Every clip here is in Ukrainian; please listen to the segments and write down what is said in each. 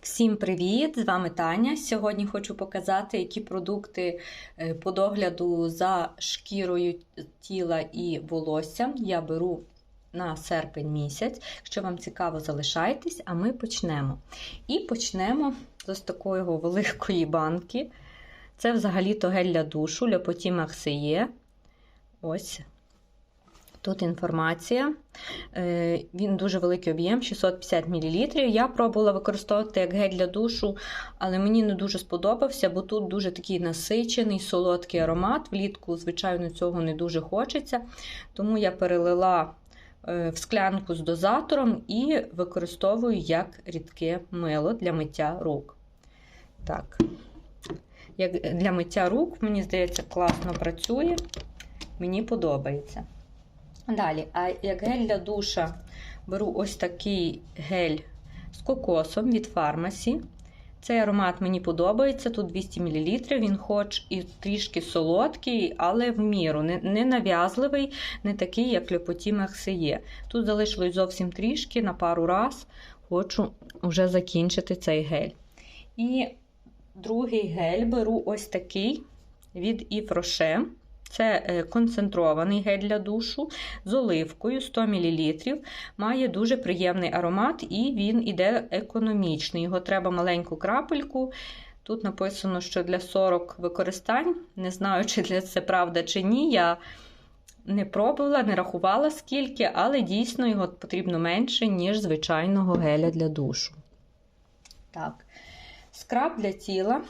Всім привіт! З вами Таня. Сьогодні хочу показати, які продукти е, по догляду за шкірою тіла і волоссям я беру на серпень місяць. Якщо вам цікаво, залишайтесь, а ми почнемо. І почнемо з ось такої великої банки. Це взагалі-то гель для душу, Ляпоті Марсеє. Ось Тут інформація. Е, він дуже великий об'єм, 650 мл. Я пробувала використовувати як гель для душу, але мені не дуже сподобався, бо тут дуже такий насичений, солодкий аромат. Влітку, звичайно, цього не дуже хочеться. Тому я перелила е, в склянку з дозатором і використовую як рідке мило для миття рук. Так. Як Для миття рук, мені здається, класно працює. Мені подобається. Далі, а як гель для душа беру ось такий гель з кокосом від фармасі. Цей аромат мені подобається, тут 200 мл, він хоч і трішки солодкий, але в міру, не, не нав'язливий, не такий, як Лепоті Мерсеє. Тут залишилось зовсім трішки на пару раз, хочу вже закінчити цей гель. І другий гель беру ось такий від Rocher. Це е, концентрований гель для душу з оливкою 100 мл. Має дуже приємний аромат і він іде економічний. Його треба маленьку крапельку. Тут написано, що для 40 використань. Не знаю, чи це правда чи ні. Я не пробувала, не рахувала скільки, але дійсно його потрібно менше, ніж звичайного геля для душу. Так, скраб для тіла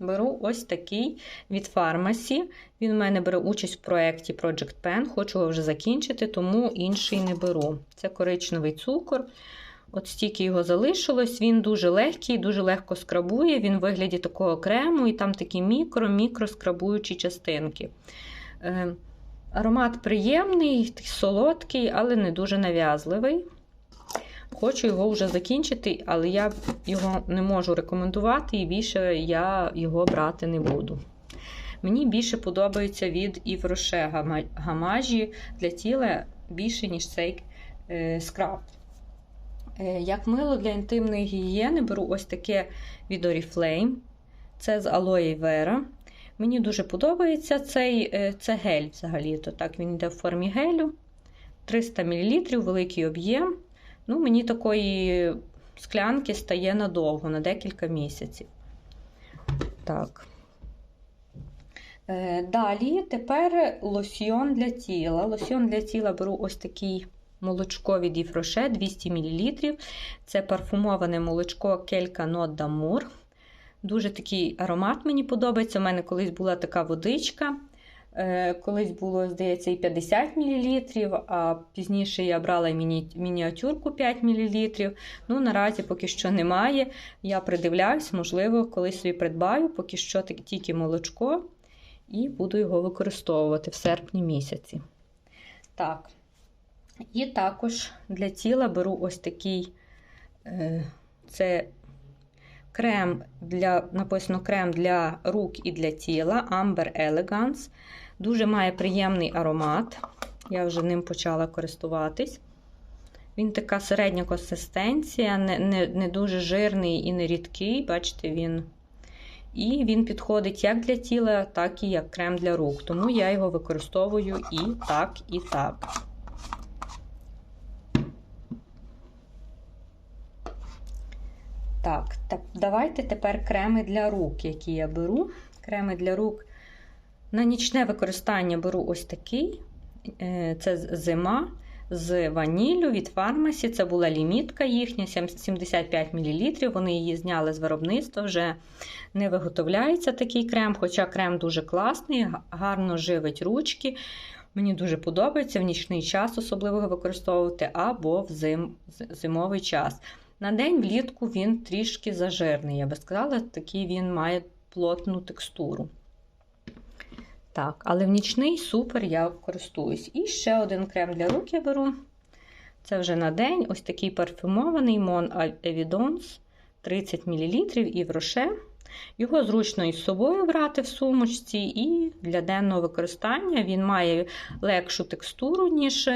беру ось такий від фармасі. Він в мене бере участь в проєкті Project Pen. Хочу його вже закінчити, тому інший не беру. Це коричневий цукор. От стільки його залишилось. Він дуже легкий, дуже легко скрабує. Він в вигляді такого крему, і там такі мікро-мікро скрабуючі частинки. Е, аромат приємний, солодкий, але не дуже нав'язливий. Хочу його вже закінчити, але я його не можу рекомендувати і більше я його брати не буду. Мені більше подобається від Rocher гамажі для тіла більше, ніж цей е, скраб. Е, як мило для інтимної гігієни беру ось таке від Oriflame. Це з Aloe Vera. Мені дуже подобається цей е, це гель взагалі. то так Він йде в формі гелю. 300 мл, великий об'єм. Ну, Мені такої склянки стає надовго, на декілька місяців. Так. Е, далі тепер лосьйон для тіла. Лосьйон для тіла беру ось такий молочко від Єфроше 200 мл. Це парфумоване молочко Келька Нот Дамур. Дуже такий аромат мені подобається. У мене колись була така водичка. Е, колись було, здається, і 50 мл, а пізніше я брала міні... мініатюрку 5 мл. Ну, наразі поки що немає. Я придивляюсь, можливо, колись собі придбаю, поки що тільки молочко, і буду його використовувати в серпні місяці. Так. І також для тіла беру ось такий е, це крем для, написано крем для рук і для тіла Amber Elegance. Дуже має приємний аромат. Я вже ним почала користуватись. Він така середня консистенція, не не, не дуже жирний і не рідкий, бачите, він. І він підходить як для тіла, так і як крем для рук. Тому я його використовую і так, і так. Так, так, давайте тепер креми для рук, які я беру. Креми для рук на нічне використання беру ось такий: е, це зима з ваніллю від фармасі. Це була лімітка їхня, 75 мл. Вони її зняли з виробництва, вже не виготовляється такий крем, хоча крем дуже класний, гарно живить ручки. Мені дуже подобається в нічний час, особливо використовувати, або в зим, зимовий час. На день влітку він трішки зажирний, я би сказала, такий він має плотну текстуру. Так, але в нічний супер я користуюсь. І ще один крем для рук я беру. Це вже на день ось такий парфюмований Mon Evidence 30 мл і в роше. Його зручно із собою брати в сумочці, і для денного використання він має легшу текстуру, ніж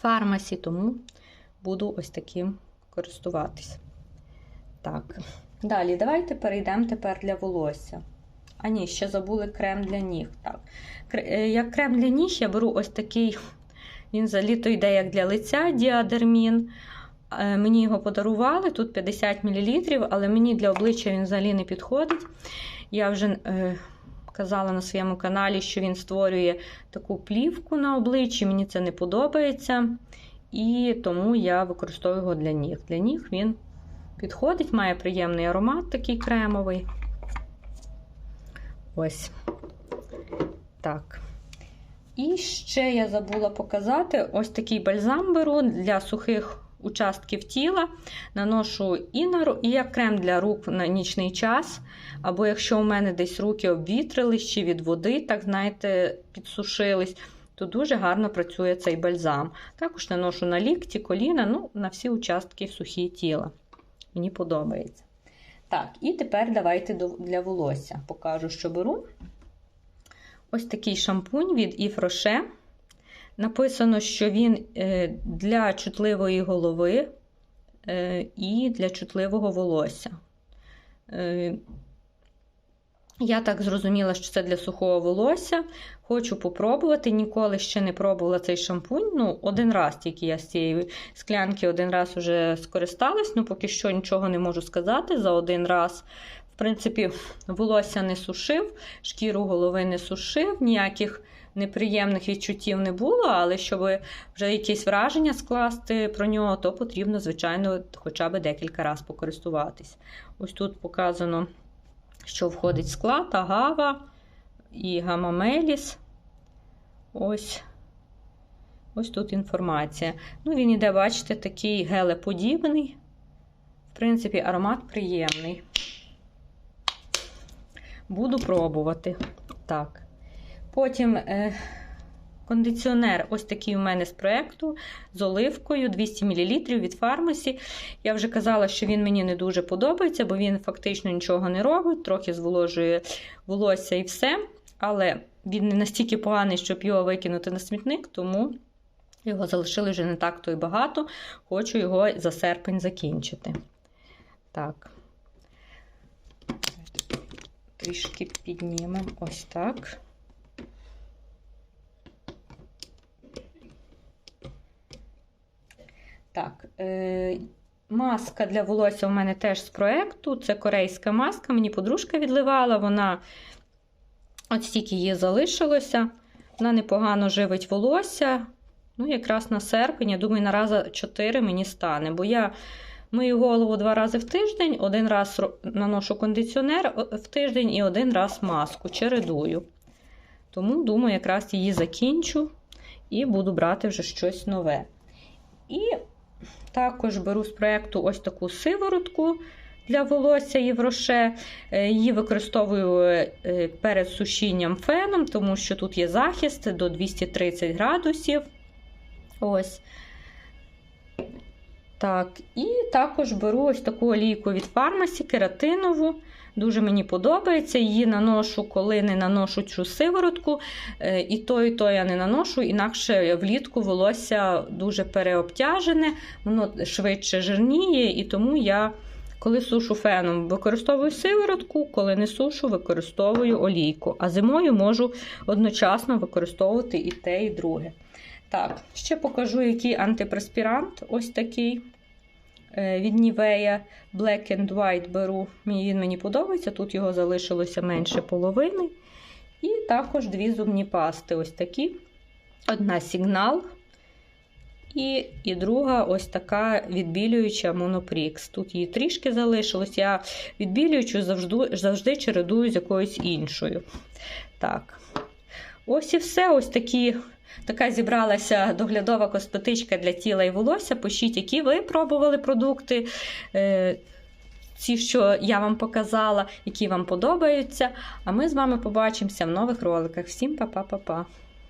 фармасі, тому буду ось таким користуватись. Так. Далі, давайте перейдемо тепер для волосся. А ні, ще забули крем для ніг. Так. Е, Як крем для ніг, я беру ось такий, він взагалі то йде як для лиця діадермін. Е, Мені його подарували, тут 50 мл, але мені для обличчя він взагалі не підходить. Я вже е, казала на своєму каналі, що він створює таку плівку на обличчі, мені це не подобається. І тому я використовую його для ніг. Для ніг він підходить, має приємний аромат такий кремовий. Ось. Так. І ще я забула показати ось такий бальзам беру для сухих участків тіла. Наношу і, на, і як крем для рук на нічний час. Або якщо у мене десь руки обвітрились чи від води, так знаєте, підсушились, то дуже гарно працює цей бальзам. Також наношу на лікті, коліна, ну, на всі участки сухі тіла. Мені подобається. Так, і тепер давайте для волосся. Покажу, що беру. Ось такий шампунь від Yves Rocher. Написано, що він е, для чутливої голови е, і для чутливого волосся. Я так зрозуміла, що це для сухого волосся. Хочу попробувати. Ніколи ще не пробувала цей шампунь. Ну, один раз тільки я з цієї склянки один раз вже скористалась, ну поки що нічого не можу сказати. За один раз, в принципі, волосся не сушив, шкіру голови не сушив, ніяких неприємних відчуттів не було, але щоб вже якесь враження скласти про нього, то потрібно, звичайно, хоча б декілька разів покористуватись. Ось тут показано, що входить в склад, агава і гамамеліс. Ось. Ось тут інформація. Ну, він іде, бачите, такий гелеподібний. В принципі, аромат приємний. Буду пробувати. Так. Потім е, кондиціонер, ось такий у мене з проєкту, з оливкою 200 мл від фармасі. Я вже казала, що він мені не дуже подобається, бо він фактично нічого не робить, трохи зволожує волосся і все. Але він не настільки поганий, щоб його викинути на смітник, тому його залишили вже не так то й багато. Хочу його за серпень закінчити. Так. Трішки піднімемо ось так. Так, е, маска для волосся у мене теж з проєкту. Це корейська маска. Мені подружка відливала, вона от стільки її залишилося. Вона непогано живить волосся. Ну, якраз на серпень, я думаю, на рази 4 мені стане. Бо я мию голову два рази в тиждень, один раз наношу кондиціонер в тиждень і один раз маску. Чередую. Тому, думаю, якраз її закінчу і буду брати вже щось нове. І також беру з проєкту ось таку сиворотку для волосся Євроше. Е, Її використовую е, перед сушінням феном, тому що тут є захист до 230 градусів. Ось. Так, і також беру ось таку олійку від фармасі, кератинову. Дуже мені подобається. Її наношу, коли не наношу цю сиворотку. Е, І то, і то я не наношу, інакше влітку волосся дуже переобтяжене, воно швидше жирніє, і тому я, коли сушу феном, використовую сиворотку, коли не сушу, використовую олійку. А зимою можу одночасно використовувати і те, і друге. Так, ще покажу, який антипреспірант. Ось такий від Nivea Black and White беру. Він мені подобається. Тут його залишилося менше половини. І також дві зубні пасти. Ось такі. Одна сигнал. І, і друга ось така відбілююча монопрікс. Тут її трішки залишилось. Я відбілюючу завжди, завжди чередую з якоюсь іншою. Так. Ось і все. Ось такі Така зібралася доглядова косметичка для тіла і волосся. Пишіть, які ви пробували продукти, е, ці, що я вам показала, які вам подобаються. А ми з вами побачимося в нових роликах. Всім па-па-па-па!